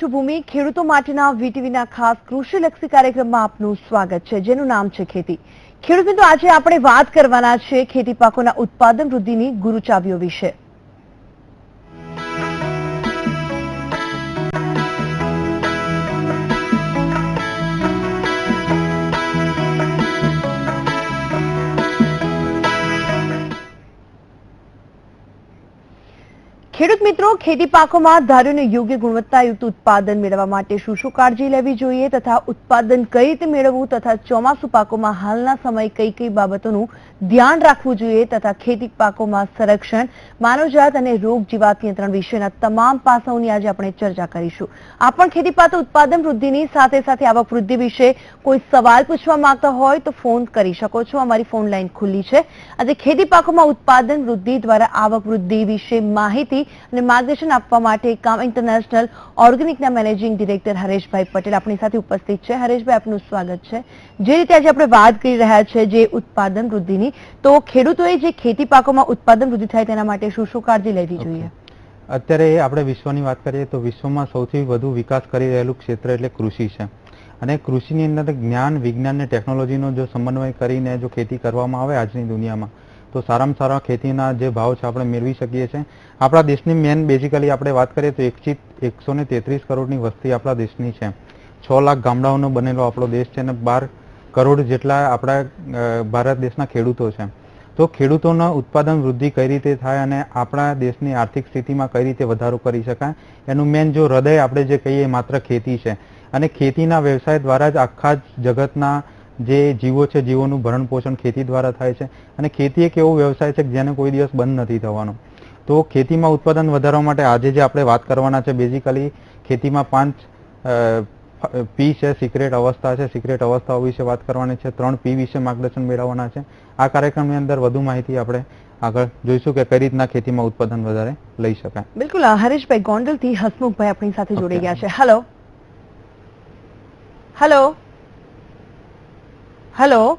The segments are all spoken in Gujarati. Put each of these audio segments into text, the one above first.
છું ભૂમિ ખેડૂતો માટેના વીટીવીના ખાસ કૃષિલક્ષી કાર્યક્રમમાં આપનું સ્વાગત છે. જેનું નામ છે ખેતી. ખેડૂત મિત્રો, આજે આપણે વાત કરવાના છે ખેતી પાકોના ઉત્પાદન વૃદ્ધિની ગુરુચાવીઓ વિશે. ખેડૂત મિત્રો, ખેતી પાકોમાં ધાર્યોને યોગ્ય ગુણવત્તાયુક્ત ઉત્પાદન મેળવવા માટે શું શું કાળજી લેવી જોઈએ તથા ઉત્પાદન કઈ રીતે મેળવવું તથા ચોમાસુ પાકોમાં હાલના સમય કઈ કઈ બાબતોનું ધ્યાન રાખવું જોઈએ તથા ખેતી પાકોમાં સંરક્ષણ, માનવજાત અને રોગ જીવાત નિયંત્રણ વિશેના તમામ પાસાઓની આજે આપણે ચર્ચા કરીશું. આ પણ ખેતી પાક ઉત્પાદન વૃદ્ધિની સાથે સાથે આવક વૃદ્ધિ વિશે કોઈ સવાલ પૂછવા માંગતા હોય તો ફોન કરી શકો છો. અમારી ફોન લાઈન ખુલ્લી છે. આજે ખેતી પાકોમાં ઉત્પાદન વૃદ્ધિ દ્વારા આવક વૃદ્ધિ વિશે માહિતી અને માર્ગદર્શન આપવા માટે કામ ઇન્ટરનેશનલ ઓર્ગેનિકના મેનેજિંગ ડિરેક્ટર હરેશભાઈ પટેલ આપણી સાથે ઉપસ્થિત છે. હરેશભાઈ, આપનું સ્વાગત છે. જે રીતે આજે આપણે વાત કરી રહ્યા છે જે ઉત્પાદન વૃદ્ધિની, તો ખેડૂતોએ જે ખેતી પાકોમાં ઉત્પાદન વૃદ્ધિ થાય તેના માટે શું શું કાળજી લેવી જોઈએ? અત્યારે આપણે વિશ્વની વાત કરીએ તો વિશ્વમાં સૌથી વધુ વિકાસ કરી રહેલું ક્ષેત્ર એટલે કૃષિ છે. અને કૃષિની અંદર જ્ઞાન, વિજ્ઞાન અને ટેકનોલોજીનો જો સમન્વય કરીને જો ખેતી કરવામાં આવે આજની દુનિયામાં તો સારામાં સારા ખેતીના જે ભાવ છે આપણે મેળવી શકીએ છીએ. આપણા દેશની મેન બેઝિકલી આપણે વાત કરીએ તો એકથી એકસો ને તેત્રીસ કરોડની વસ્તી આપણા દેશની છે. છ લાખ ગામડાઓનો બનેલો આપણો દેશ છે અને બાર કરોડ જેટલા આપણા ભારત દેશના ખેડૂતો છે. તો ખેડૂતોના ઉત્પાદન વૃદ્ધિ કઈ રીતે થાય અને આપણા દેશની આર્થિક સ્થિતિમાં કઈ રીતે વધારો કરી શકાય? એનું મેન જો હૃદય આપણે જે કહીએ માત્ર ખેતી છે. અને ખેતીના વ્યવસાય દ્વારા જ આખા જગતના જે જીવો છે જીવોનું ભરણ પોષણ ખેતી દ્વારા થાય છે. અને ખેતી એક એવો વ્યવસાય છે કે જેને કોઈ દિવસ બંધ નથી થવાનો. તો ખેતીમાં ઉત્પાદન વધારવા માટે આજે જે આપણે વાત કરવાના છે બેઝિકલી ખેતીમાં પાંચ પી છે સિક્રેટ અવસ્થા છે. સિક્રેટ અવસ્થાઓ વિશે વાત કરવાની છે. ત્રણ પી વિશે માર્ગદર્શન મેળવવાના છે. આ કાર્યક્રમની અંદર વધુ માહિતી આપણે આગળ જોઈશું કે કઈ રીતના ખેતીમાં ઉત્પાદન વધારે લઈ શકાય. બિલકુલ હરેશભાઈ ગોંડલથી હસમુખભાઈ આપણી સાથે જોડાઈ ગયા છે. Hello hello hello.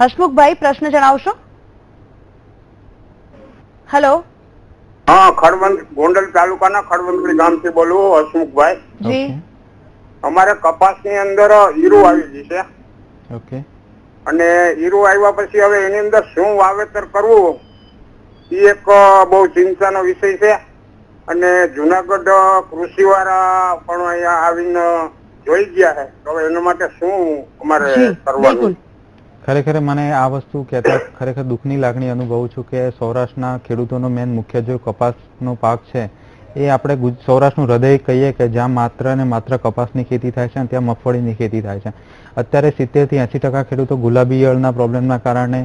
હસમુખભાઈ પ્રશ્ન જણાવશો? હેલો. હા ખડવંત ગોંડલ તાલુકાના ખડવંતડી ગામથી બોલું હસમુખભાઈ. જી. અમારે કપાસની અંદર હીરું આવી ગઈ છે. ઓકે. અને હીરું આવ્યા પછી હવે એની અંદર શું વાવેતર કરવું એ એક બહુ ચિંતાનો વિષય છે. અને જુનાગઢ કૃષિવાળા પણ અહીંયા આવીને જોઈ ગયા છે તો એના માટે શું અમારે કરવાનું? ખરેખર મને આ વસ્તુ કહેતા ખરેખર દુઃખની લાગણી અનુભવું છું કે સૌરાષ્ટ્રના ખેડૂતોનો મેન મુખ્ય જો કપાસનો પાક છે એ આપણે સૌરાષ્ટ્રનું હૃદય કહીએ કે જ્યાં માત્ર ને માત્ર કપાસની ખેતી થાય છે અને ત્યાં મગફળીની ખેતી થાય છે. અત્યારે સિત્તેરથી એંસી ટકા ખેડૂતો ગુલાબી ઈયળના પ્રોબ્લેમના કારણે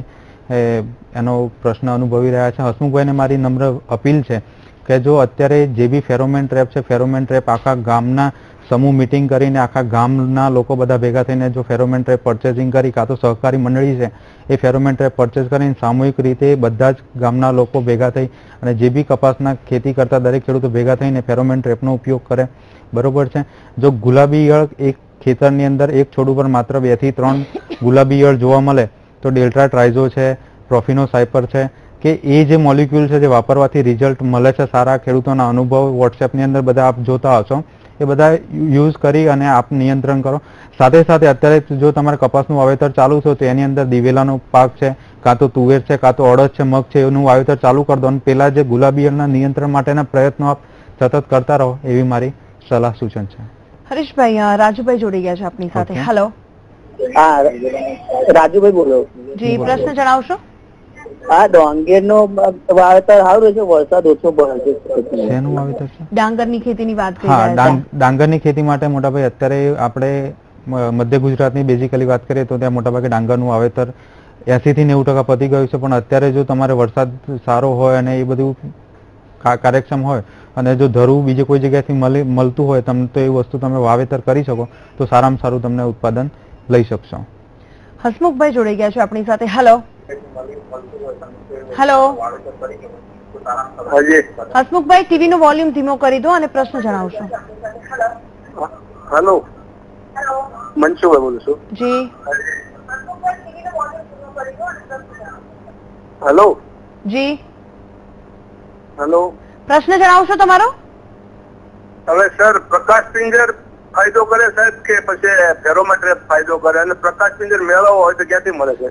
એનો પ્રશ્ન અનુભવી રહ્યા છે. હસમુખભાઈને મારી નમ્ર અપીલ છે કે જો અત્યારે જે બી ફેરોમેન ટ્રેપ છે ફેરોમેન ટ્રેપ આખા ગામના સમૂહ મિટિંગ કરીને આખા ગામના લોકો બધા ભેગા થઈને જો ફેરોમેન ટ્રેપ પરચેસિંગ કરી કાં તો સહકારી મંડળી છે, એ ફેરોમેન ટ્રેપ પરચેસ કરીને સામૂહિક રીતે બધા જ ગામના લોકો ભેગા થઈ અને જે બી કપાસના ખેતી કરતા દરેક ખેડૂતો ભેગા થઈને ફેરોમેન ટ્રેપનો ઉપયોગ કરે. બરોબર છે? જો ગુલાબી ઈયળ એક ખેતરની અંદર એક છોડ ઉપર માત્ર બેથી ત્રણ ગુલાબી ઈયળ જોવા મળે, તો ડેલ્ટા ટ્રાઇઝો છે, પ્રોફિનો સાયપર છે, કે એ જે મોલિક્યુલ છે જે વાપરવાથી રિઝલ્ટ મળે છે સારા ખેડૂતોના અનુભવ વોટ્સએપની અંદર બધા આપ જોતા હશો. એ બધા યુઝ કરી અને આપ નિયંત્રણ કરો. સાથે સાથે અત્યારે જો તમારે કપાસનું વાવેતર ચાલુ છે તો એની અંદર દિવેલાનો પાક છે કાં તો તુવેર છે કાં તો અડદ છે મગ છે એનું વાવેતર ચાલુ કરી દો અને પેલા જે ગુલાબી ઈયળના નિયંત્રણ માટેના પ્રયત્નો આપ સતત કરતા રહો એવી મારી સલાહ સૂચન છે. હરીશભાઈ રાજુભાઈ જોડી ગયા છે આપણી સાથે. હેલો હા રાજુભાઈ બોલો. જી પ્રશ્ન જણાવશો? હા ડાંગર નો વાવેતર સારું છે વરસાદ ઓછો પડે છે. શેનું વાવેતર છે? ડાંગરની ખેતીની વાત કરી હા રહ્યા ડાંગ- ડાંગરની ખેતી માટે મોટાભાઈ અત્યારે આપણે મધ્ય ગુજરાતની બેઝિકલી વાત કરીએ તો ત્યાં મોટાભાગે ડાંગરનું વાવેતર એસી થી નેવું ટકા પતી ગયું છે પણ અત્યારે જો તમારે વરસાદ સારો હોય અને એ બધું કાર્યક્ષમ હોય અને જો ધરું બીજે કોઈ જગ્યાએથી મળી મળતું હોય તમને તો એ વસ્તુ તમે વાવેતર કરી શકો તો સારામાં સારું તમને ઉત્પાદન લઈ શકશો. હસમુખભાઈ જોડાઈ ગયા છે આપણી સાથે. હેલો હેલો હસમુખભાઈ ટીવી નો વોલ્યુમ ધીમો કરી દો અને પ્રશ્ન જણાવશો. હેલો. મનસુભાઈ બોલું છું. જી. હેલો. જી. હેલો. પ્રશ્ન જણાવશો તમારો? હવે સર પ્રકાશ પિંજર ફાયદો કરે સાહેબ કે પછી ફેરોમેટ્રેપ ફાયદો કરે? અને પ્રકાશ પિંજર મેળવવો હોય તો ક્યાંથી મળે છે?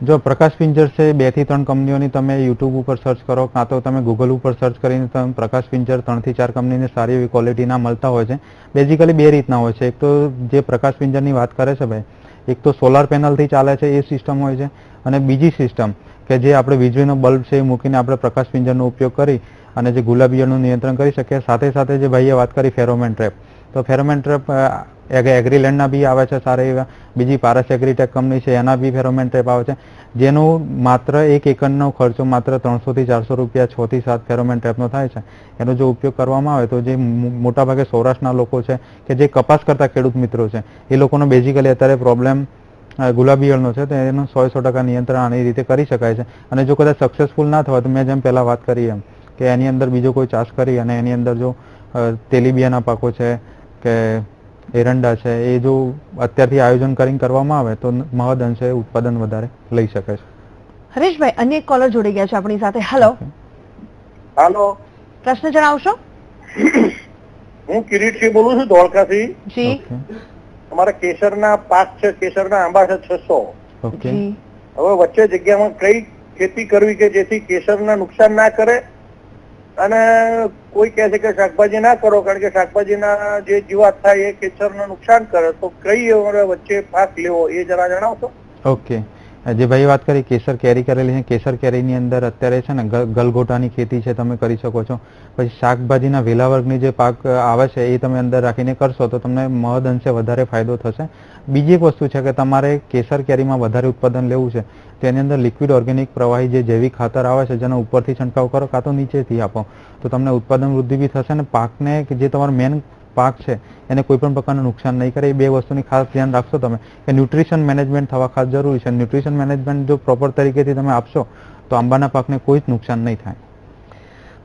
જો પ્રકાશ પિંજર છે, બેથી ત્રણ કંપનીઓની તમે યુટ્યુબ ઉપર સર્ચ કરો, કાં તો તમે ગૂગલ ઉપર સર્ચ કરીને તમે પ્રકાશ પિંજર ત્રણથી ચાર કંપનીની સારી એવી ક્વોલિટીના મળતા હોય છે. બેઝિકલી બે રીતના હોય છે. એક તો જે પ્રકાશ પિંજરની વાત કરે છે ભાઈ, એક તો સોલાર પેનલથી ચાલે છે એ સિસ્ટમ હોય છે અને બીજી સિસ્ટમ કે જે આપણે વીજળીનો બલ્બ છે એ મૂકીને આપણે પ્રકાશ પિંજરનો ઉપયોગ કરી અને જે ગુલાબીયળનું નિયંત્રણ કરી શકીએ. સાથે સાથે જે ભાઈએ વાત કરી ફેરોમેન ટ્રેપ, તો ફેરોમેન ટ્રેપ એગ્રીલેન્ડના બી આવે છે, સારા એવા. બીજી પારસ એગ્રીટેક કંપની છે, એના બી ફેરોમેન ટ્રેપ આવે છે. જેનો માત્ર એક એકરનો ખર્ચો માત્ર ત્રણસો થી ચારસો રૂપિયા છ થી સાત ફેરોમેન ટ્રેપનો થાય છે. એનો જો ઉપયોગ કરવામાં આવે તો જે મોટાભાગે સૌરાષ્ટ્રના લોકો છે કે જે કપાસ કરતા ખેડૂત મિત્રો છે, એ લોકોનો બેઝિકલી અત્યારે પ્રોબ્લેમ ગુલાબીયળનો છે, તો એનું સો સો ટકા નિયંત્રણ આની રીતે કરી શકાય છે. અને જો કદાચ સક્સેસફુલ ના થવા, તો મેં જેમ પહેલા વાત કરી એમ, કે એની અંદર બીજો કોઈ ચાষ કરી અને એની અંદર જો તેલીબિયાના પાકો છે, કે એરંડા છે એ જો અત્યારથી આયોજન કરીને કરવામાં આવે તો મહદ અંશે ઉત્પાદન વધારે લઈ શકે છે. હરેશભાઈ અન્ય એક કોલર જોડી ગયા છે આપણી સાથે. હેલો હાલો પ્રશ્ન જણાવશો? હું કિરીટસિંહ બોલું છું ધોળકાથી. જી. અમારા કેસરના પાક છે કેસરના આંબા છે છસો. ઓકે હવે વચ્ચે જગ્યામાં કઈ ખેતી કરવી કે જેથી કેસરના નુકસાન ના કરે અને કોઈ કહે છે કે શાકભાજી ના કરો, કારણ કે શાકભાજીના જે જીવાત થાય એ કેસરને નુકસાન કરે, તો કઈ વચ્ચે પાક લેવો એ જરા જણાવશો? ઓકે જે ભાઈ વાત કરી, કેસર કેરી કરેલી છે. કેસર કેરીની અંદર અત્યારે છે ને ગલગોટાની ખેતી છે તમે કરી શકો છો. પછી શાકભાજીના વેલા વર્ગની જે પાક આવે છે એ તમે અંદર રાખીને કરશો તો તમને મહદ અંશે વધારે ફાયદો થશે. બીજી એક વસ્તુ છે કે તમારે કેસર કેરીમાં વધારે ઉત્પાદન લેવું છે. તેની અંદર લિક્વિડ ઓર્ગેનિક પ્રવાહી જે જૈવિક ખાતર આવે છે, જેનો ઉપરથી છંટકાવ કરો કાં તો નીચેથી આપો. તો તમને ઉત્પાદન વૃદ્ધિ બી થશે અને પાકને જે તમારો મેન પાક છે એને કોઈ પણ પ્રકારનું નુકસાન નહીં કરે. એ બે વસ્તુની ખાસ ધ્યાન રાખશો તમે કે ન્યુટ્રિશન મેનેજમેન્ટ થવા ખાસ જરૂરી છે. ન્યુટ્રિશન મેનેજમેન્ટ જો પ્રોપર તરીકેથી તમે આપશો તો આંબાના પાકને કોઈ જ નુકસાન નહીં થાય.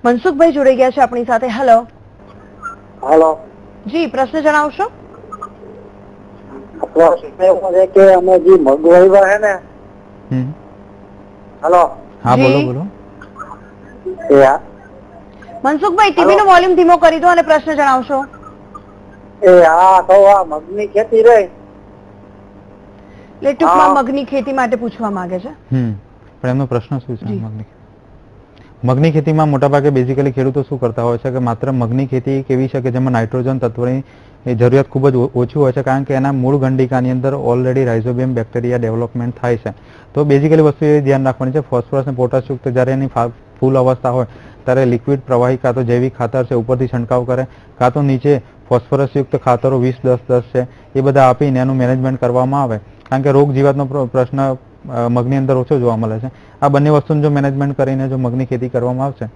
મનસુખભાઈ જોડાઈ ગયા છે આપણી સાથે. હેલો હેલો જી પ્રશ્ન જણાવશો? કે અમે જે મગ વાવ્યા છે ને હેલો હા બોલો બોલો. મનસુખભાઈ ટીવી નો વોલ્યુમ ધીમો કરી દો અને પ્રશ્ન જણાવશો. એ હા તો આ મગની ખેતી રે. એટલે ટૂંકમાં મગની ખેતી માટે પૂછવા માંગે છે? હમ પણ એમનો પ્રશ્ન શું છે મગની? મગની ખેતીમાં મોટાભાગે બેઝિકલી ખેડૂતો શું કરતા હોય છે કે માત્ર મગની ખેતી એક એવી છે કે જેમાં નાઇટ્રોજન તત્વની જરૂરિયાત ખૂબ જ ઓછી હોય છે કારણ કે એના મૂળ ગંડિકાની અંદર ઓલરેડી રાઇઝોબિયમ બેક્ટેરિયા ડેવલપમેન્ટ થાય છે. તો બેઝિકલી વસ્તુ એ ધ્યાન રાખવાની છે ફોસ્ફરસ અને પોટાશયુક્ત જ્યારે એની ફૂલ અવસ્થા હોય ત્યારે લિક્વિડ પ્રવાહી કાં તો જૈવિક ખાતર છે ઉપરથી છંટકાવ કરે કાં તો નીચે ફોસ્ફરસ યુક્ત ખાતરો વીસ દસ દસ છે એ બધા આપીને એનું મેનેજમેન્ટ કરવામાં આવે. કારણ કે રોગ જીવાતનો પ્રશ્ન મગની અંદર ઓછો જોવા મળે છે. આ બંને વસ્તુનું જો મેનેજમેન્ટ કરીને જો મગની ખેતી કરવામાં આવશે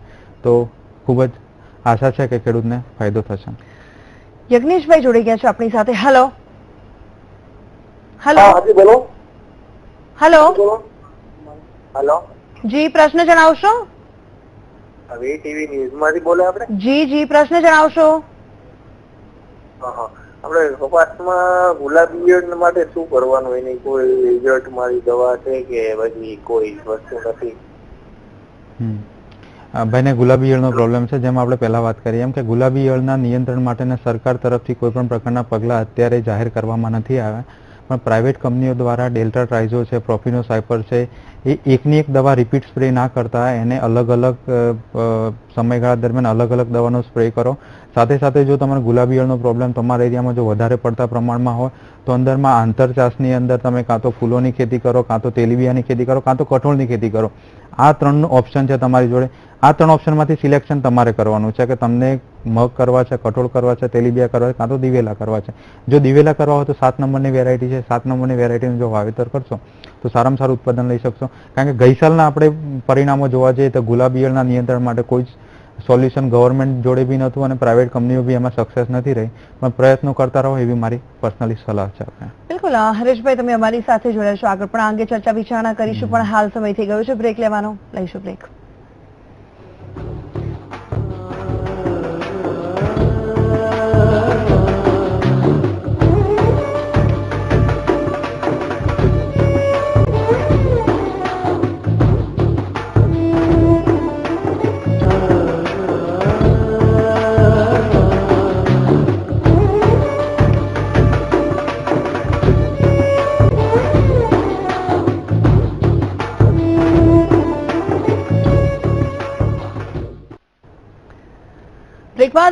તો ખૂબ જ આશા છે કે ખેડૂતને ફાયદો થશે. યજ્ઞેશભાઈ જોડી ગયા છે આપણી સાથે. હેલો હેલો બોલો. હેલો હેલો જી પ્રશ્ન જણાવશો? હવે ટીવી ન્યૂઝ બોલે આપણે. જી જી પ્રશ્ન જણાવશો. આપણે કપાસમાં ગુલાબી માટે શું કરવાનું? એની કોઈ રિઝલ્ટ મારી દવા છે કે પછી કોઈ વસ્તુ નથી? ભાઈને ગુલાબી ઈયળનો પ્રોબ્લેમ છે, જેમ આપણે પહેલા વાત કરી, એમ કે ગુલાબી ઈયળના નિયંત્રણ માટેના સરકાર તરફથી કોઈ પણ પ્રકારના પગલાં અત્યારે જાહેર કરવામાં નથી આવ્યા. પણ પ્રાઇવેટ કંપનીઓ દ્વારા ડેલ્ટા ટ્રાઇઝો છે, પ્રોફિનો સાયપર છે, એ એકની એક દવા રિપીટ સ્પ્રે ના કરતા એને અલગ અલગ સમયગાળા દરમિયાન અલગ અલગ દવાનો સ્પ્રે કરો. સાથે સાથે જો તમારે ગુલાબી પ્રોબ્લેમ તમારા એરિયામાં જો વધારે પડતા પ્રમાણમાં હોય, તો અંદરમાં આંતરચાસની અંદર તમે કાં તો ફૂલોની ખેતી કરો, કાં તો તેલીબિયાની ખેતી કરો, કાં તો કઠોળની ખેતી કરો. આ ત્રણનું ઓપ્શન છે તમારી જોડે. આ ત્રણ ઓપ્શનમાંથી સિલેક્શન તમારે કરવાનું છે કે તમને મગ કરવા છે, કઠોળ કરવા છે, તેલીબિયા કરવા છે, કાં તો દિવેલા કરવા છે. જો દિવેલા કરવા હોય તો સાત નંબરની વેરાયટી છે. સાત નંબરની વેરાયટીનું જો વાવેતર કરશો, તો સારામાં સારું ઉત્પાદન લઈ શકશો. કારણ કે ગઈ સાલના આપણે પરિણામો જોવા જઈએ તો ગુલાબિયળના નિયંત્રણ માટે કોઈ જ સોલ્યુશન ગવર્મેન્ટ જોડે બી નહોતું અને પ્રાઇવેટ કંપનીઓ બી એમાં સક્સેસ નથી રહી. પણ પ્રયત્નો કરતા રહો એવી મારી પર્સનલી સલાહ છે આપણે બિલકુલ હરેશભાઈ તમે અમારી સાથે જોડાયા છો આગળ પણ આ અંગે ચર્ચા વિચારણા કરીશું પણ હાલ સમય થઈ ગયો છે. બ્રેક લેવાનો. લઈશું બ્રેક.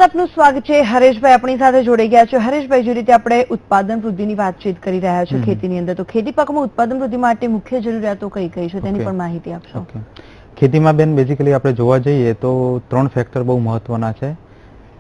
બાદ આપનું સ્વાગત છે. હરેશભાઈ આપણી સાથે જોડાઈ ગયા છે. હરેશભાઈ જે રીતે આપણે ઉત્પાદન વૃદ્ધિની વાતચીત કરી રહ્યા છો ખેતીની અંદર તો ખેતી પાકમાં ઉત્પાદન વૃદ્ધિ માટે મુખ્ય જરૂરિયાતો કઈ કઈ છે? તેની પણ માહિતી આપશો. ખેતીમાં બેન બેઝિકલી આપણે જોવા જઈએ તો ત્રણ ફેક્ટર બહુ મહત્વના છે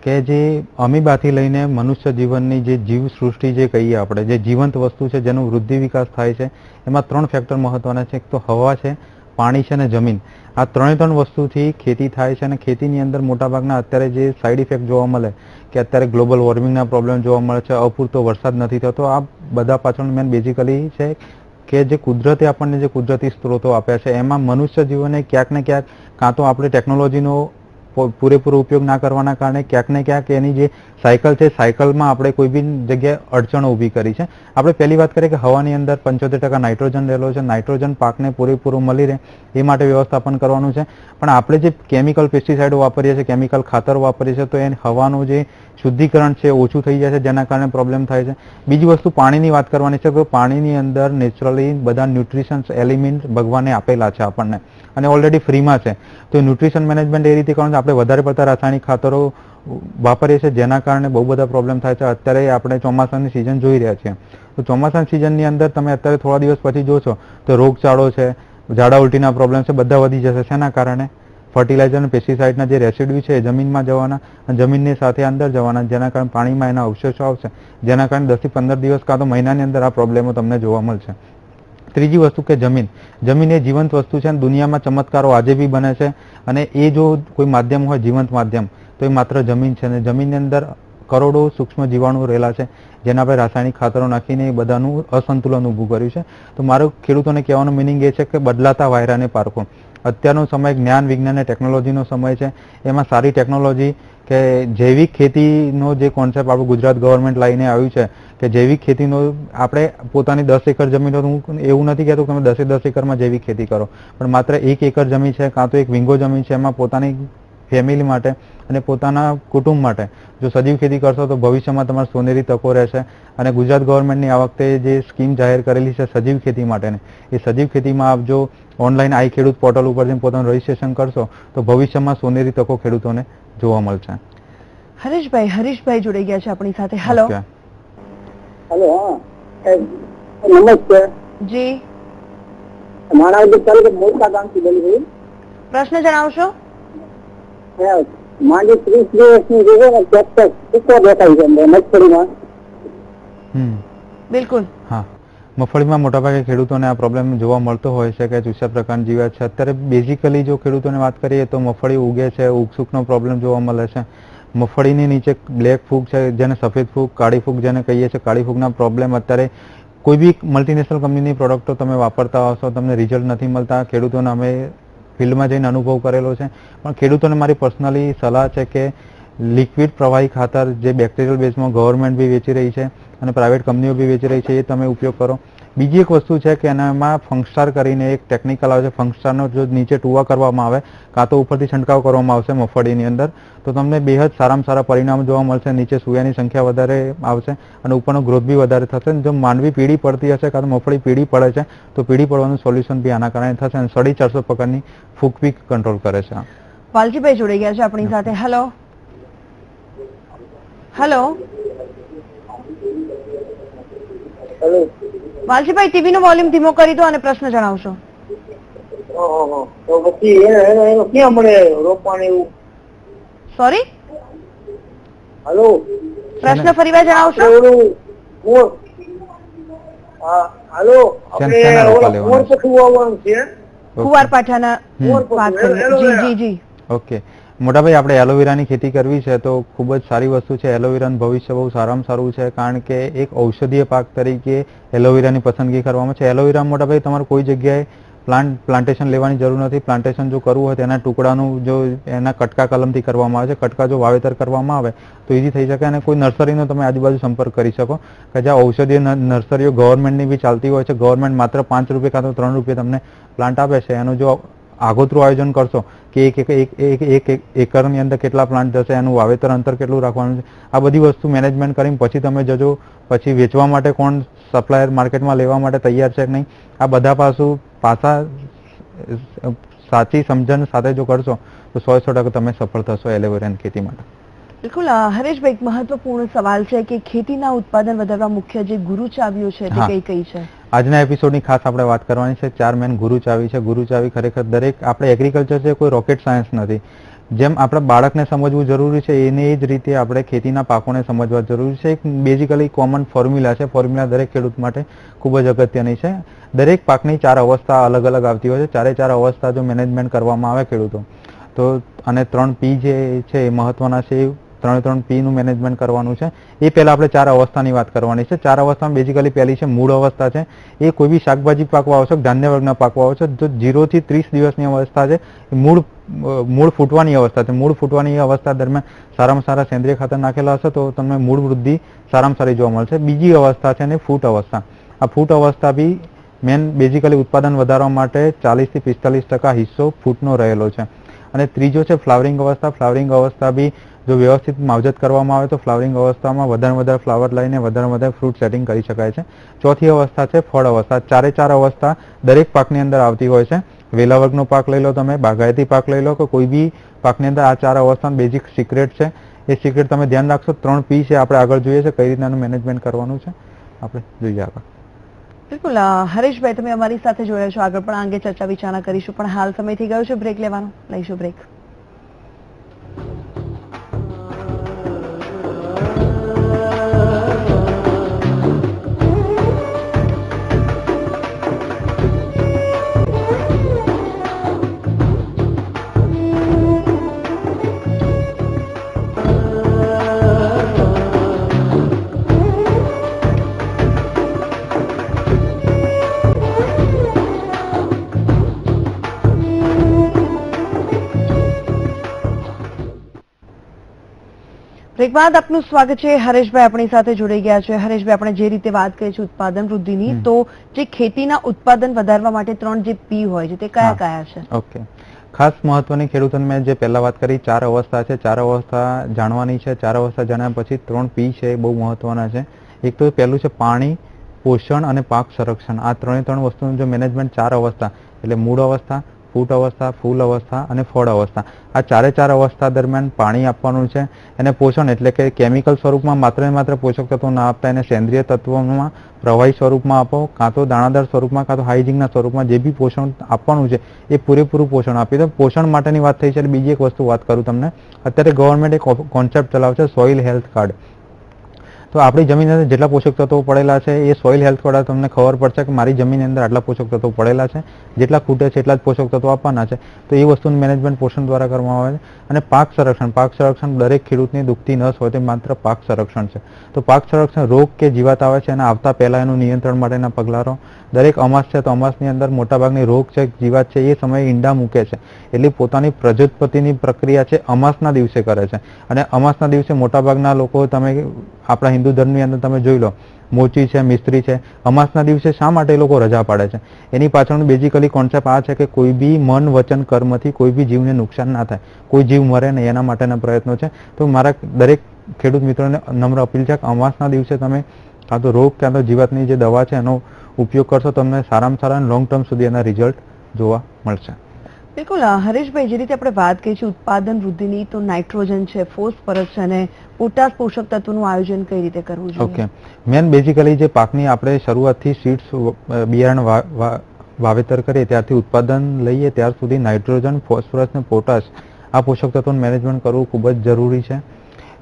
કે જે અમીબાથી લઈને મનુષ્ય જીવનની જે જીવ સૃષ્ટિ જે કહીએ આપણે જે જીવંત વસ્તુ છે જેનો વૃદ્ધિ વિકાસ થાય છે એમાં ત્રણ ફેક્ટર મહત્વના છે. એક તો હવા છે પાણી છે અને જમીન. આ ત્રણે ત્રણ વસ્તુથી ખેતી થાય છે અને ખેતીની અંદર મોટાભાગના અત્યારે જે સાઈડ ઇફેક્ટ જોવા મળે, કે અત્યારે ગ્લોબલ વોર્મિંગના પ્રોબ્લેમ જોવા મળે છે, અપૂરતો વરસાદ નથી થતો, આ બધા પાછળ મેન બેઝિકલી છે કે જે કુદરતે આપણને જે કુદરતી સ્ત્રોતો આપ્યા છે, એમાં મનુષ્ય જીવને ક્યાંક ને ક્યાંક કાં તો આપણે ટેકનોલોજીનો પૂરેપૂરો ઉપયોગ ના કરવાના કારણે ક્યાંક ને ક્યાંક એની જે સાયકલ છે, સાયકલમાં આપણે કોઈ બી જગ્યાએ અડચણો ઊભી કરી છે. આપણે પહેલી વાત કરીએ કે હવાની અંદર પંચોતેર ટકા નાઇટ્રોજન રહેલો છે. નાઇટ્રોજન પાકને પૂરેપૂરું મળી રહે, એ માટે વ્યવસ્થાપન કરવાનું છે. પણ આપણે જે કેમિકલ પેસ્ટિસાઇડો વાપરીએ છીએ, કેમિકલ ખાતર વાપરીએ છીએ, તો એ હવાનું જે શુદ્ધિકરણ છે ઓછું થઈ જાય છે, જેના કારણે પ્રોબ્લેમ થાય છે. બીજી વસ્તુ પાણીની વાત કરવાની છે તો પાણીની અંદર નેચરલી બધા ન્યુટ્રિશન્સ એલિમેન્ટ ભગવાને આપેલા છે આપણને. અને ઓલરેડી ફ્રીમાં છે. તો ન્યુટ્રિશન મેનેજમેન્ટ એ રીતે કરવાનું આપણે વધારે પડતા રાસાયણિક ખાતરો વાપરીએ છીએ જેના કારણે બહુ બધા પ્રોબ્લેમ થાય છે. અત્યારે આપણે ચોમાસાની સિઝન જોઈ રહ્યા છીએ. તો ચોમાસાની સિઝનની અંદર તમે અત્યારે થોડા દિવસ પછી જોશો, તો રોગચાળો છે, ઝાડા ઉલટીના પ્રોબ્લેમ છે, બધા વધી જશે. શેના કારણે? ફર્ટિલાઇઝર અને પેસ્ટિસાઇડના જે રેસિડ્યુ છે એ જમીનમાં જવાના અને જમીનની સાથે અંદર જવાના, જેના કારણે પાણીમાં એના અવશેષો આવશે. જેના કારણે દસથી પંદર દિવસ કાં તો મહિનાની અંદર આ પ્રોબ્લેમો તમને જોવા મળશે. ત્રીજી વસ્તુ કે જમીન. જમીન એ જીવંત વસ્તુ છે અને દુનિયામાં ચમત્કારો આજે બી બને છે અને એ જો કોઈ માધ્યમ હોય જીવંત માધ્યમ, તો એ માત્ર જમીન છે અને જમીનની અંદર કરોડો સૂક્ષ્મ જીવાણુ રહેલા છે. જેના પર રાસાયણિક ખાતરો નાખીને બધાનું અસંતુલન ઊભું કર્યું છે. તો મારો ખેડૂતોને કહેવાનો મિનિંગ એ છે કે બદલાતા વાયરાને પારખો. અત્યારનો સમય જ્ઞાન, વિજ્ઞાન અને ટેકનોલોજીનો સમય છે. એમાં સારી ટેકનોલોજી કે જૈવિક ખેતીનો જે કોન્સેપ્ટ આપણું ગુજરાત ગવર્મેન્ટ લઈને આવ્યું છે કે જૈવિક ખેતીનો આપણે પોતાની દસ એકર જમીન હું એવું નથી કહેતો કે તમે દસે દસ એકરમાં જૈવિક ખેતી કરો. પણ માત્ર એક એકર જમીન છે, કાં તો એક વિંગો જમીન છે, એમાં પોતાની ફેમિલી માટે અને પોતાના કુટુંબ માટે. જો સજીવ ખેતી કરશો તો ભવિષ્યમાં તમારે સોનેરી તકો રહેશે અને ગુજરાત ગવર્મેન્ટની આ વખતે જે સ્કીમ જાહેર કરેલી છે સજીવ ખેતી માટેની એ સજીવ ખેતીમાં આપ જો ઓનલાઈન આઈ ખેડૂત પોર્ટલ ઉપર જઈને પોતાનું રજીસ્ટ્રેશન કરશો તો ભવિષ્યમાં સોનેરી તકો ખેડૂતોને જોવા મળશે. હરીશભાઈ હરીશભાઈ જોડાઈ ગયા છે આપણી સાથે. હેલો. હેલો હા. નમસ્તે. જી. મારા તાલુકે મોટા ગામથી બોલી રહી પ્રશ્ન જણાવશો? માંડી ત્રીસ દિવસની જે છે ને ચોક્કસ સૂકો દેખાય છે અંદર મગફળીમાં. બિલકુલ. હા. મગફળીમાં મોટાભાગે ખેડૂતોને આ પ્રોબ્લેમ જોવા મળતો હોય છે કે ચૂસ્યા પ્રકારની જીવાત છે. અત્યારે બેઝિકલી જો ખેડૂતોને વાત કરીએ તો મગફળી ઉગે છે ઉગસુકનો પ્રોબ્લેમ જોવા મળે છે. મગફળીની નીચે બ્લેક ફૂગ છે જેને સફેદ ફૂગ કાળી ફૂગ જેને કહીએ છીએ કાળી ફૂગના પ્રોબ્લેમ અત્યારે કોઈ બી મલ્ટીનેશનલ કંપનીની પ્રોડક્ટો તમે વાપરતા હશો તમને રિઝલ્ટ નથી મળતા. ખેડૂતોને અમે ફિલ્ડમાં જઈને અનુભવ કરેલો છે. પણ ખેડૂતોને મારી પર્સનલી સલાહ છે કે લિક્વિડ પ્રવાહી ખાતર જે બેક્ટેરિયલ બેઝમાં ગવર્મેન્ટ બી વેચી રહી છે અને પ્રાઇવેટ કંપનીઓ બી વેચી રહી છે, એ તમે ઉપયોગ કરો. બીજી એક વસ્તુ છે કે એનામાં ફંક્સ્ટાર કરીને એક ટેકનિકલ આવે છે. ફંક્સ્ટારનો જો નીચે ટુવા કરવામાં આવે કાં તો ઉપરથી છંટકાવ કરવામાં આવશે મગફળીની અંદર તો તમને બેહદ સારામાં સારા પરિણામ જોવા મળશે. નીચે સૂયાની સંખ્યા વધારે આવશે અને ઉપરનો ગ્રોથ બી વધારે થશે. અને જો માનવી પીળી પડતી હશે કાં તો મગફળી પીળી પડે છે તો પીળી પડવાનું સોલ્યુશન બી આના કારણે થશે અને સાડી ચારસો પ્રકારની ફૂગ બી કંટ્રોલ કરે છે. વાલજીભાઈ જોડાઈ ગયા છે આપણી સાથે. Hello. Hello. Hello. Valjibhai TV નો વોલ્યુમ ધીમો કરી દો અને પ્રશ્ન જણાવશો. તો પછી એનો એનો ક્યાં મળે રોપવાની એવું? સોરી હલો પ્રશ્ન ફરીવાર જણાવશો? હાલો આપણે કુંવાર પાઠાના હમ. વાત કરી જી જી જી. ઓકે. મોટાભાઈ, આપણે એલોવેરાની ખેતી કરવી છે તો ખૂબ જ સારી વસ્તુ છે. એલોવેરાનું ભવિષ્ય બહુ સારામાં સારું છે કારણ કે એક ઔષધીય પાક તરીકે એલોવેરાની પસંદગી કરવામાં છે. એલોવેરા મોટાભાઈ, તમારે કોઈ જગ્યાએ પ્લાન્ટ પ્લાન્ટેશન લેવાની જરૂર નથી. પ્લાન્ટેશન જો કરવું હોય તેના ટુકડાનું જો એના કટકા કલમથી કરવામાં આવે છે. કટકા જો વાવેતર કરવામાં આવે તો ઇઝી થઈ શકે અને કોઈ નર્સરીનો તમે આજુબાજુ સંપર્ક કરી શકો. કે જ્યાં ઔષધીય નર્સરીઓ ગવર્મેન્ટની બી ચાલતી હોય છે. ગવર્મેન્ટ માત્ર પાંચ રૂપિયા કાં તો ત્રણ રૂપિયા તમને પ્લાન્ટ આપે છે. એનો જો આગોતરું આયોજન કરશો કે એક એક એક એક એક એક એકરની અંદર કેટલા પ્લાન્ટ જશે, એનું વાવેતર અંતર કેટલું રાખવાનું છે, આ બધી વસ્તુ મેનેજમેન્ટ કરીને પછી તમે જજો, પછી વેચવા માટે કોણ સપ્લાયર માર્કેટમાં લેવા માટે તૈયાર છે કે નહીં, આ બધા પાસું પાછા સાચી સમજણ સાથે જો કરશો, તો સો સો ટકા તમે સફળ થશો એલોવેરાની ખેતી માટે. બિલકુલ હરેશભાઈ એક મહત્વપૂર્ણ સવાલ છે કે ખેતીના ઉત્પાદન વધારવા મુખ્ય જે ગુરુ ચાવીઓ છે તે કઈ કઈ છે? આજના એપિસોડની ખાસ આપણે વાત કરવાની છે ચાર મેન ગુરુ ચાવી છે. ગુરુ ચાવી ખરેખર દરેક આપણે એગ્રીકલ્ચર છે કોઈ રોકેટ સાયન્સ નથી. જેમ આપણે બાળકને સમજવું જરૂરી છે એને એ જ રીતે આપણે ખેતીના પાકોને સમજવા જરૂરી છે. એક બેઝિકલી કોમન ફોર્મ્યુલા છે. ફોર્મ્યુલા દરેક ખેડૂત માટે ખૂબ જ અગત્યની છે. દરેક પાકની ચાર અવસ્થા અલગ અલગ આવતી હોય છે. ચારે ચાર અવસ્થા જો મેનેજમેન્ટ કરવામાં આવે ખેડૂતો તો અને ત્રણ પી જે છે એ મહત્વના છે ત્રણે ત્રણ પી નું મેનેજમેન્ટ કરવાનું છે. એ પહેલા આપણે ચાર અવસ્થાની વાત કરવાની છે. ચાર અવસ્થામાં બેઝિકલી પહેલી છે મૂળ અવસ્થા છે. એ કોઈ બી શાકભાજી પાકવા આવશે ધાન્ય વર્ગના પાકવા આવશે, તો જીરોથી ત્રીસ દિવસની અવસ્થા છે. મૂળ મૂળ ફૂટવાની અવસ્થા છે. મૂળ ફૂટવાની અવસ્થા દરમિયાન સારામાં સારા સેન્દ્રિય ખાતર નાખેલા હશે તો તમને મૂળ વૃદ્ધિ સારામાં સારી જોવા મળશે. બીજી અવસ્થા છે ને ફૂટ અવસ્થા. આ ફૂટ અવસ્થા બી મેન બેઝિકલી ઉત્પાદન વધારવા માટે ચાલીસથી પિસ્તાલીસ ટકા હિસ્સો ફૂટનો રહેલો છે. અને ત્રીજો છે ફ્લાવરિંગ અવસ્થા. ફ્લાવરિંગ અવસ્થા બી જો વ્યવસ્થિત માવજત કરવામાં આવે તો ફ્લાવરિંગ અવસ્થામાં વધારે વધારે ફ્લાવર લઈને વધારે વધારે ફ્રૂટ સેટિંગ કરી શકાય છે. ચોથી અવસ્થા છે ફળ અવસ્થા. ચારે ચાર અવસ્થા દરેક પાકની અંદર આવતી હોય છે. વેલા વર્ગનો પાક લઈ લો તમે, બાગાયતી પાક લઈ લો કે કોઈ બી પાકની અંદર આ ચાર અવસ્થા બેઝિક સિક્રેટ છે. એ સિક્રેટ તમે ધ્યાન રાખશો. ત્રણ પી છે આપણે આગળ જોઈએ છે કઈ રીતના મેનેજમેન્ટ કરવાનું છે. આપણે જોઈએ આગળ. બિલકુલ હરેશભાઈ, તમે અમારી સાથે જોડાયા છો. આગળ પણ આ અંગે ચર્ચા વિચારણા કરીશું. પણ હાલ સમય થઈ ગયો છે. બ્રેક લેવાનો. લઈશું બ્રેક. બ્રેક વાત આપનું સ્વાગત છે. હરેશભાઈ આપણી સાથે જોડાઈ ગયા છે. હરેશભાઈ આપણે જે રીતે વાત કરી છે ઉત્પાદન વૃદ્ધિની તો જે ખેતીના ઉત્પાદન વધારવા માટે ત્રણ જે પી હોય છે તે કયા કયા છે? ઓકે. ખાસ મહત્વની ખેડૂતોને મેં જે પહેલા વાત કરી ચાર અવસ્થા છે. ચાર અવસ્થા જાણવાની છે. ચાર અવસ્થા જાણ્યા પછી ત્રણ પી છે એ બહુ મહત્વના છે. એક તો પહેલું છે પાણી પોષણ અને પાક સંરક્ષણ. આ ત્રણે ત્રણ વસ્તુનું જો મેનેજમેન્ટ ચાર અવસ્થા એટલે મૂળ અવસ્થા ફૂટ અવસ્થા ફૂલ અવસ્થા અને ફળ અવસ્થા આ ચારે ચાર અવસ્થા દરમિયાન પાણી આપવાનું છે. એને પોષણ એટલે કે કેમિકલ સ્વરૂપમાં માત્ર ને માત્ર પોષક તત્વો ના આપતા એને સેન્દ્રિય તત્વોમાં પ્રવાહી સ્વરૂપમાં આપો, કાં તો દાણાદાર સ્વરૂપમાં, કાં તો હાઇજિનના સ્વરૂપમાં જે બી પોષણ આપવાનું છે, એ પૂરેપૂરું પોષણ આપી દો પોષણ માટેની વાત થઈ છે બીજી એક વસ્તુ વાત કરું તમને. અત્યારે ગવર્મેન્ટ એક કોન્સેપ્ટ ચલાવશે સોઇલ હેલ્થ કાર્ડ તો આપણી જમીન અંદર જેટલા પોષક તત્વો પડેલા છે, એ સોઇલ હેલ્થ વાળા તમને ખબર પડશે કે મારી જમીન અંદર આટલા પોષક તત્વો પડેલા છે, જેટલા ખૂટે છે એટલા જ પોષક તત્વો આપવાના છે. તો એ વસ્તુનું મેનેજમેન્ટ પોષણ દ્વારા કરવામાં આવે છે. અને પાક સંરક્ષણ પાક સંરક્ષણ દરેક ખેડૂતની દુખતી નસ હોય તે માત્ર પાક સંરક્ષણ છે. તો પાક સંરક્ષણ રોગ કે જીવાત આવે છે અને આવતા પહેલાં એનું નિયંત્રણ માટેના પગલાંઓ દરેક અમાસ છે તો અમાસની અંદર મોટાભાગની રોગ છે, જીવાત છે, એ સમયે ઈંડા મૂકે છે. એટલે પોતાની પ્રજોત્પત્તિની પ્રક્રિયા છે, અમાસના દિવસે કરે છે. અને અમાસના દિવસે મોટાભાગના લોકો તમે આપણા હિન્દુ ધર્મની અંદર તમે જોઈ લો, મોચી છે, મિસ્ત્રી છે, અમાસના દિવસે શા માટે લોકો રજા પાડે છે? એની પાછળનું બેઝિકલી કોન્સેપ્ટ આ છે કે કોઈ બી મન, વચન, કર્મથી કોઈ બી જીવને નુકસાન ના થાય. કોઈ જીવ મરે નહીં, એના માટેના પ્રયત્નો છે. તો મારા દરેક ખેડૂત મિત્રોને નમ્ર અપીલ છે કે અમાસના દિવસે તમે કાં તો રોગ, કાં તો જીવાતની જે દવા છે એનો ઉપયોગ કરશો, તમને સારામાં સારા લોંગ ટર્મ સુધી એના રિઝલ્ટ જોવા મળશે. બિલકુલ હરેશભાઈ, જે રીતે આપણે વાત કરી છે, ઉત્પાદન વૃદ્ધિની, તો નાઇટ્રોજન છે ફોસ્ફરસ છે અને પોટાશ પોષક તત્વોનું આયોજન કઈ રીતે કરવું જોઈએ? ઓકે મેન બેઝિકલી જે પાકની આપણે શરૂઆતથી સીડ્સ બિયારણ વાવેતર કરીએ, ત્યારથી ઉત્પાદન લઈએ, ત્યાર સુધી નાઇટ્રોજન, ફોસ્ફરસ ને પોટાશ આ પોષક તત્વોનું મેનેજમેન્ટ કરવું ખૂબ જ જરૂરી છે.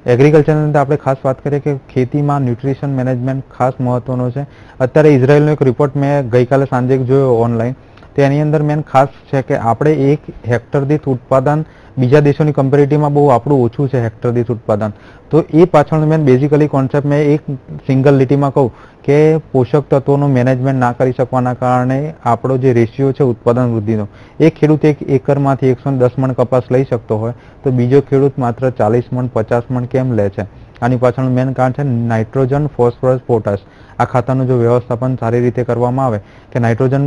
એગ્રીકલ્ચરની અંદર આપણે ખાસ વાત કરીએ કે ખેતીમાં ન્યુટ્રિશન મેનેજમેન્ટ ખાસ મહત્વનો છે. અત્યારે ઇઝરાયલનો એક રિપોર્ટ મેં ગઈકાલે સાંજે જોયો ઓનલાઈન તેની અંદર મેન ખાસ છે કે આપણે એક હેક્ટર દીઠ ઉત્પાદન બીજા દેશોની કમ્પેરેટિવમાં બહુ આપણું ઓછું છે હેક્ટર દીઠ ઉત્પાદન. તો એ પાછળનું મેન બેઝિકલી કોન્સેપ્ટ મેં એક સિંગલ લીટીમાં કહું કે પોષક તત્વોનું મેનેજમેન્ટ ના કરી શકવાના કારણે આપણો જે રેશિયો છે ઉત્પાદન વૃદ્ધિનો એક ખેડૂત એક એકરમાંથી એકસો દસ મણ કપાસ લઈ શકતો હોય, તો બીજો ખેડૂત માત્ર ચાલીસ મણ, પચાસ મણ કેમ લે છે? આની પાછળનું મેન કારણ છે નાઇટ્રોજન ફોસ્ફરસ પોટાશ આ ખાતાનું જો વ્યવસ્થાપન સારી રીતે કરવામાં આવે કે નાઇટ્રોજન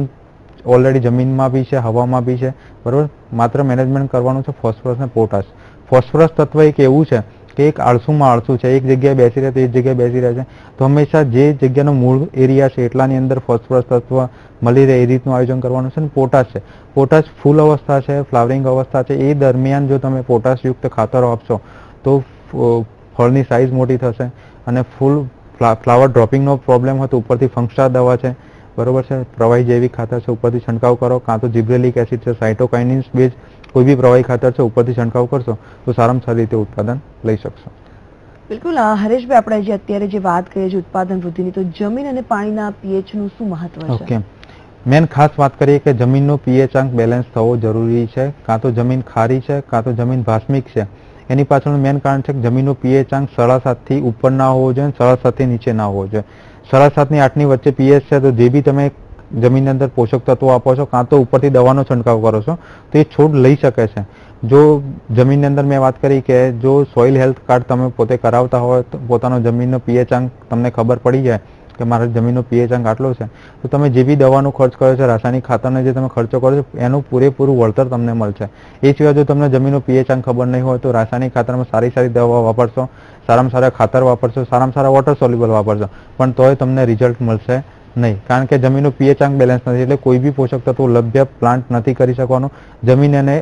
ઓલરેડી જમીનમાં બી છે, હવામાં બી છે, બરાબર? માત્ર મેનેજમેન્ટ કરવાનું છે ફોસ્ફરસ અને પોટાશ ફોસ્ફરસ તત્વ એક એવું છે કે એક આળસુમાં આળસુ છે, એક જગ્યાએ બેસી રહે તો એક જગ્યાએ બેસી રહે છે. તો હંમેશા જે જગ્યાનો મૂળ એરિયા છે, એટલાની અંદર ફોસ્ફરસ તત્વ મળી રહે, એ રીતનું આયોજન કરવાનું છે અને પોટાશ છે. પોટાશ ફૂલ અવસ્થા છે ફ્લાવરિંગ અવસ્થા છે, એ દરમિયાન જો તમે પોટાશયુક્ત ખાતરો આપશો, તો ફળની સાઇઝ મોટી થશે અને ફૂલ ફ્લાવર ડ્રોપિંગનો પ્રોબ્લેમ હતો ઉપરથી ફંક્સ્ટાર દવા છે બરોબર છે? પ્રવાહી જૈવિક ખાતર છે ઉપરથી છંટકાવ કરો. કાં તો જીબ્રેલિક એસિડ છે સાઇટોકાઇનિન્સ બેઝ કોઈ બી પ્રવાહી ખાતર છે ઉપરથી છંટકાવ કરશો તો સારામાં સારી રીતે ઉત્પાદન લઈ શકશો. બિલકુલ હરેશભાઈ આપણે જે અત્યારે જે વાત કરીએ છીએ ઉત્પાદન વૃદ્ધિની તો જમીન અને પાણીના પીએચનું શું મહત્વ છે? ઓકે. મેન ખાસ વાત કરીએ કે જમીનનો પીએચ આંક બેલેન્સ થવો જરૂરી છે. કાં તો જમીન ખારી છે કાં તો જમીન ભાસ્મિક છે. એની પાછળનું મેન કારણ છે કે જમીનનો પીએચ આંક સાડા સાતથી ઉપર ના હોવો જોઈએ સાડા સાતથી નીચે ના હોવો જોઈએ. સાડા સાતની આઠની વચ્ચે પીએચ છે તો જે બી તમે જમીનની અંદર પોષક તત્વો આપો છો, કાં તો ઉપરથી દવાનો છંટકાવ કરો છો, તો એ છોડ લઈ શકે છે. જો જમીનની અંદર મેં વાત કરી કે જો સોઇલ હેલ્થ કાર્ડ તમે પોતે કરાવતા હોય તો પોતાનો જમીનનો પીએચ આંક તમને ખબર પડી જાય કે મારા જમીનનો પીએચ આંક આટલો છે, તો તમે જે બી દવાનો ખર્ચ કર્યો છે, રાસાયણિક ખાતરનો જે તમે ખર્ચો કરો છો, એનું પૂરેપૂરું વળતર તમને મળશે. એ સિવાય જો તમને જમીનનો પીએચ અંક ખબર નહીં હોય, તો રાસાયણિક ખાતરમાં સારી સારી દવા વાપરશો, સારામાં સારા ખાતર વાપરશો, સારામાં સારા વોટર સોલ્યુબલ વાપરશો, પણ તોય તમને રિઝલ્ટ મળશે નહીં. કારણ કે જમીનનો પીએચ અંક બેલેન્સ નથી, એટલે કોઈ બી પોષક તત્વો લભ્ય પ્લાન્ટ નથી કરી શકવાનું. જમીન એને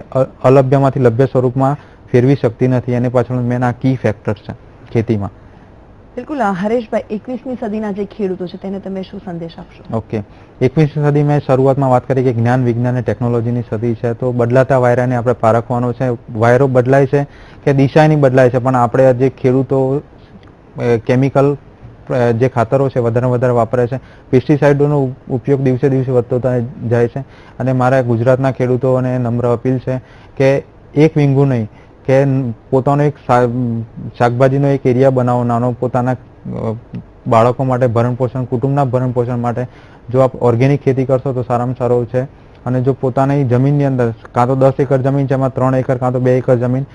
અલભ્યમાંથી લભ્ય સ્વરૂપમાં ફેરવી શકતી નથી, એની પાછળનું મેન આ કી ફેક્ટર છે ખેતીમાં. બિલકુલ હરેશભાઈ એકવીસમી સદીના જે ખેડૂતો છે, તેને તમે શું સંદેશ આપશો? ઓકે. એકવીસમી સદી મેં શરૂઆતમાં વાત કરી કે જ્ઞાન, વિજ્ઞાન અને ટેકનોલોજીની સદી છે, તો બદલાતા વાયરાને આપણે પારખવાનો છે. વાયરો બદલાય છે કે દિશાની બદલાય છે, પણ આપણે જે ખેડૂતો કેમિકલ જે ખાતરો છે, વધારે વધારે વાપરે છે, પેસ્ટિસાઇડોનો ઉપયોગ દિવસે દિવસે વધતો જાય છે. અને મારા ગુજરાતના ખેડૂતોને નમ્ર અપીલ છે કે એક વીંગું નહીં કે પોતાનો એક શાકભાજીનો એક એરિયા બનાવો નાનો પોતાના બાળકો માટે ભરણ પોષણ કુટુંબના ભરણ પોષણ માટે જો આપ ઓર્ગેનિક ખેતી કરશો તો સારામાં સારો છે. અને જો પોતાની જમીનની અંદર કાં તો દસ એકર જમીન છે એમાં ત્રણ એકર કાં તો બે એકર જમીન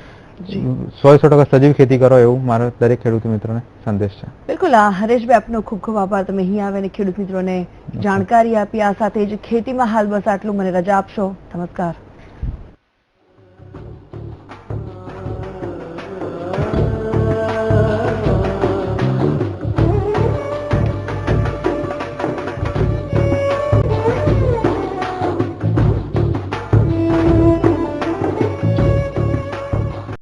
સો સો ટકા સજીવ ખેતી કરો એવું મારો દરેક ખેડૂત મિત્રોને સંદેશ છે. બિલકુલ હરેશભાઈ આપનો ખૂબ ખૂબ આભાર. તમે અહીં આવીને ખેડૂત મિત્રોને જાણકારી આપી. આ સાથે જ ખેતીમાં હાલ બસ આટલું. મને રજા આપશો. નમસ્કાર.